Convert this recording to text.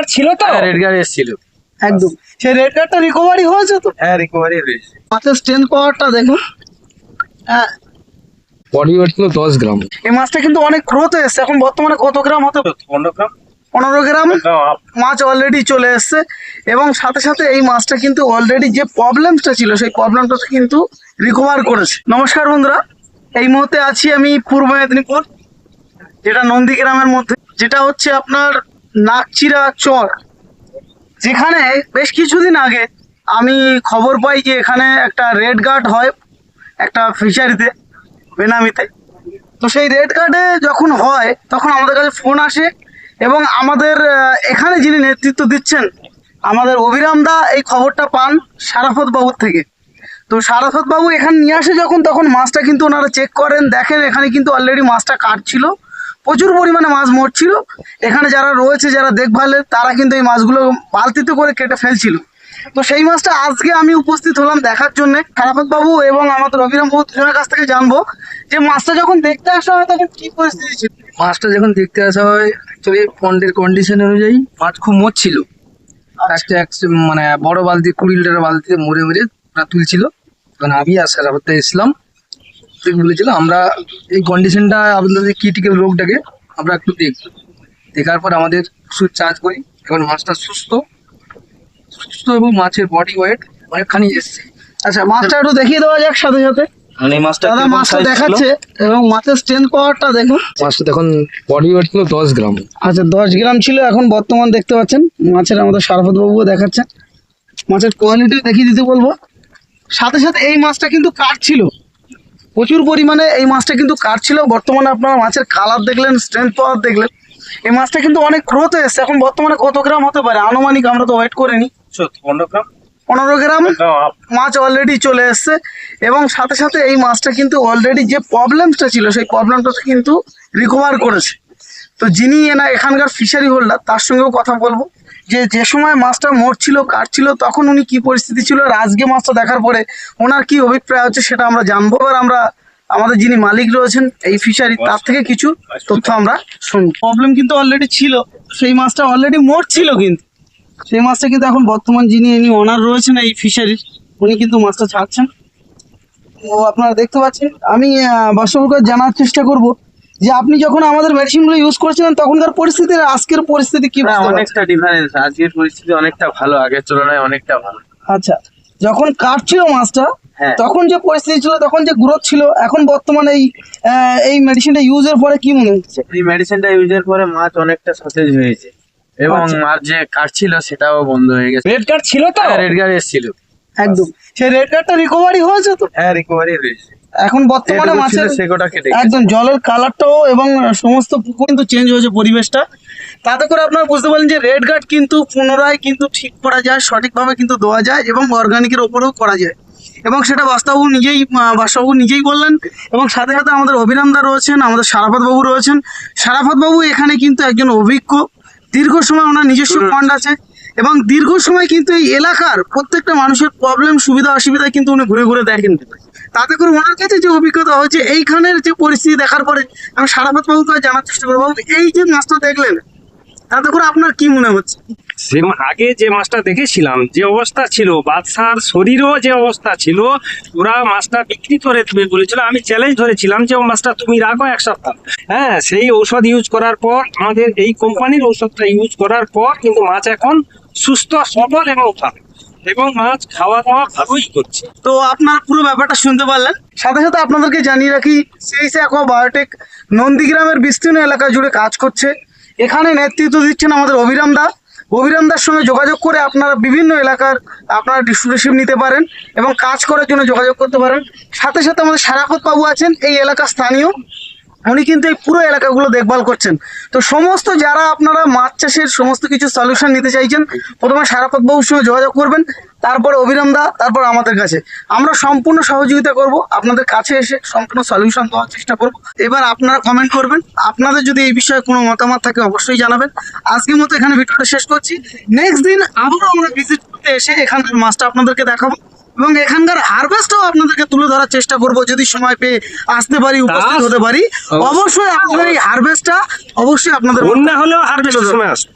Card ছিল তো? হ্যাঁ রেড গার্ড এসেছিল। একদম। সেই রেড কার্ডটা রিকভারি হয়েছে তো? হ্যাঁ রিকভারি হয়েছে। মাছের স্ট্রেন্থ পাওয়ারটা দেখুন। হ্যাঁ। বডি ওয়েট ছিল দশ গ্রাম। এই মাছটা কিন্তু অনেক গ্রোথ এসছে। এখন বর্তমানে কত গ্রাম হতে পনেরো গ্রাম। পনেরো গ্রাম? মাছ অলরেডি চলে এসছে। এবং সাথে সাথে এই মাছটা কিন্তু অলরেডি যে প্রবলেমসটা ছিল সেই প্রবলেমটা কিন্তু রিকভার করেছে। নমস্কার বন্ধুরা। এই মুহূর্তে আছি আমি পূর্ব মেদিনীপুর যেটা নন্দীগ্রামের মধ্যে। যেটা হচ্ছে আপনার নাকচিরা চর। যেখানে বেশ কিছুদিন আগে আমি খবর পাই যে এখানে একটা রেড গার্ড হয় একটা ফিশারিতে, বেনামিতে। তো সেই রেড কার্ডে যখন হয়, তখন আমাদের কাছে ফোন আসে এবং আমাদের এখানে যিনি নেতৃত্ব দিচ্ছেন, আমাদের অভিরাম দা এই খবরটা পান সারাফত বাবুর থেকে। তো সারাফত বাবু এখানে নিয়ে আসে যখন, তখন মাছটা কিন্তু ওনারা চেক করেন, দেখেন এখানে কিন্তু অলরেডি মাছটা কাটছিল। প্রচুর পরিমাণে মাছ মরছিল। এখানে যারা রয়েছে যারা দেখভালের তারা কিন্তু এই মাছগুলো বালতিতে করে কেটে ফেলছিল। তো সেই মাছটা আজকে আমি উপস্থিত হলাম দেখার জন্য। খারাপত বাবু এবং আমাদের অভিরাম বাবু দুজনের কাছ থেকে জানব যে মাছটা যখন দেখতে আসা হয় তখন কি পরিস্থিতি ছিল? মাছটা যখন দেখতে আসা হয় অ্যাকচুয়ালি পন্ডের কন্ডিশন অনুযায়ী মাছ খুব মরছিল। একটা এক মানে বড় বালতি কুড়ি লিটার বালতিতে মরে মরে তুলছিল। তখন আমি আর সারাপত্তা এসলাম। ঠিক বলেছিল আমরা এই কন্ডিশনটা আপনাদের ক্রিটিক্যাল রোগটাকে আমরা একটু দেখব দেখার পর আমাদের ওষুধ চার্জ করি। এখন মাছটা সুস্থ সুস্থ এবং মাছের বডি ওয়েট অনেকখানি এসছে। আচ্ছা মাছটা একটু দেখিয়ে দেওয়া যাক সাথে সাথে। মানে এই মাছটা দাদা মাছটা দেখাচ্ছে এবং মাছের পাওয়ারটা দেখুন। মাছটা তখন বডি ওয়েট ছিল দশ গ্রাম। আচ্ছা দশ গ্রাম ছিল। এখন বর্তমান দেখতে পাচ্ছেন মাছের আমাদের সারফত বাবুও দেখাচ্ছেন। মাছের কোয়ালিটি দেখিয়ে দিতে বলব। সাথে সাথে এই মাছটা কিন্তু কাটছিল। প্রচুর পরিমাণে এই মাছটা কিন্তু কাটছিল। বর্তমানে আপনারা মাছের কালার দেখলেন স্ট্রেংথ পাওয়ার দেখলেন। এই মাছটা কিন্তু অনেক গ্রোথ এসছে। এখন বর্তমানে কত গ্রাম হতে পারে? আনুমানিক আমরা তো ওয়েট করে নিই পনেরো গ্রাম। পনেরো গ্রাম মাছ অলরেডি চলে এসছে। এবং সাথে সাথে এই মাছটা কিন্তু অলরেডি যে প্রবলেমসটা ছিল সেই প্রবলেমটা কিন্তু রিকভার করেছে। তো যিনি এনা এখানকার ফিশারি হোল্ডার তার সঙ্গেও কথা বলব। যে যে সময় মাছটা মরছিল কাটছিল তখন উনি কি পরিস্থিতি ছিল আর আজকে মাছটা দেখার পরে ওনার কি অভিপ্রায় হচ্ছে সেটা আমরা জানব। এবার আমরা আমাদের যিনি মালিক রয়েছেন এই ফিশারি তার থেকে কিছু তথ্য আমরা শুনব। প্রবলেম কিন্তু অলরেডি ছিল। সেই মাছটা অলরেডি মরছিল কিন্তু। সেই মাছটা কিন্তু এখন বর্তমান যিনি ইনি ওনার রয়েছেন এই ফিশারির উনি কিন্তু মাছটা ছাড়ছেন। তো আপনারা দেখতে পাচ্ছেন আমি বাস্তবকে জানার চেষ্টা করব। যে আপনি যখন আমাদের মেডিসিনগুলো ইউজ করেছিলেন তখনকার পরিস্থিতি আর আজকের পরিস্থিতি কি পারছেন? অনেকটা ডিফারেন্স আজকের পরিস্থিতি অনেকটা ভালো আগের তুলনায় অনেকটা ভালো। আচ্ছা যখন কাটছিল মাছটা হ্যাঁ। তখন যে পরিস্থিতি ছিল তখন যে গ্রোথ ছিল এখন বর্তমানে এই এই মেডিসিনটা ইউজের পরে কি মনে হচ্ছে? এই মেডিসিনটা ইউজের পরে মাছ অনেকটা সতেজ হয়েছে। এবং আচ্ছা। মাছ যে কাটছিল সেটাও বন্ধ হয়ে গেছে। রেড কার্ড ছিল তো? রেড গার্ড এসেছিল। একদম। সেই রেড কার্ডটা রিকভারি হয়েছে তো? হ্যাঁ রিকভারি হয়েছে। এখন বর্তমানে মাছের। একদম জলের কালারটাও এবং সমস্ত কিন্তু চেঞ্জ হয়েছে পরিবেশটা। তাতে করে আপনারা বুঝতে পারলেন যে রেড গার্ড কিন্তু পুনরায় কিন্তু ঠিক করা যায় সঠিকভাবে কিন্তু দেওয়া যায় এবং অর্গানিকের ওপরেও করা যায়। এবং সেটা বাস্তাবু নিজেই বাদশাহবাবু নিজেই বললেন এবং সাথে সাথে আমাদের অভিরামদা রয়েছেন আমাদের সারাফত বাবু রয়েছেন। সারাফত বাবু এখানে কিন্তু একজন অভিজ্ঞ। দীর্ঘ সময় ওনার নিজস্ব ফান্ড আছে। এবং দীর্ঘ সময় কিন্তু এই এলাকার প্রত্যেকটা মানুষের প্রবলেম সুবিধা, অসুবিধা কিন্তু উনি ঘুরে ঘুরে দেখেন। তাতে করে ওনার কাছে যে অভিজ্ঞতা হয়েছে, এইখানের যে পরিস্থিতি দেখার পরে আমি সারাফত বাবুকে জানার চেষ্টা করব এই যে মাছটা দেখলেন, তাতে করে আপনার কি মনে হচ্ছে? মা- আগে যে মাছটা দেখেছিলাম, যে অবস্থা ছিল, বাদশার শরীরও যে অবস্থা ছিল, ওরা মাছটা বিক্রি করে দেবে বলেছিল, আমি চ্যালেঞ্জ ধরেছিলাম যে ও মাছটা তুমি রাখো এক সপ্তাহ। হ্যাঁ সেই ঔষধ ইউজ করার পর, আমাদের এই কোম্পানির ঔষধটা ইউজ করার পর কিন্তু মাছ এখন সুস্থ, সবল এবং ভালো এবং মাছ খাওয়া দাওয়া ভালোই করছে। তো আপনার পুরো ব্যাপারটা শুনতে পারলেন। সাথে সাথে আপনাদেরকে জানিয়ে রাখি সিএসি অ্যাকোয়া বায়োটেক নন্দীগ্রামের বিস্তীর্ণ এলাকা জুড়ে কাজ করছে। এখানে নেতৃত্ব দিচ্ছেন আমাদের অভিরাম দা। অভিরাম দার সঙ্গে যোগাযোগ করে আপনারা বিভিন্ন এলাকার আপনারা ডিস্ট্রিবিউশন নিতে পারেন এবং কাজ করার জন্য যোগাযোগ করতে পারেন। সাথে সাথে আমাদের সারাফত বাবু আছেন, এই এলাকার স্থানীয়। উনি কিন্তু এই পুরো এলাকাগুলো দেখভাল করছেন। তো সমস্ত যারা আপনারা মাছ চাষের সমস্ত কিছু সলিউশন নিতে চাইছেন, প্রথমে সারাপত বাবুর সঙ্গে যোগাযোগ করবেন, তারপর অভিরাম দা, তারপর আমাদের কাছে। আমরা সম্পূর্ণ সহযোগিতা করব, আপনাদের কাছে এসে সম্পূর্ণ সলিউশন দেওয়ার চেষ্টা করব। এবার আপনারা কমেন্ট করবেন, আপনাদের যদি এই বিষয়ে কোনো মতামত থাকে অবশ্যই জানাবেন। আজকের মতো এখানে ভিডিওটা শেষ করছি। নেক্সট দিন আবারও আমরা ভিজিট করতে এসে এখানকার মাছটা আপনাদেরকে দেখাবো। এবং এখানকার হারভেস্টও আপনাদেরকে তুলে ধরার চেষ্টা করব যদি সময় পেয়ে আসতে পারি উপস্থিত হতে পারি। অবশ্যই। আপনাদের এই হারভেস্টটা অবশ্যই আপনাদের বন্যা হলেও হারভেস্টের সময় আসবে।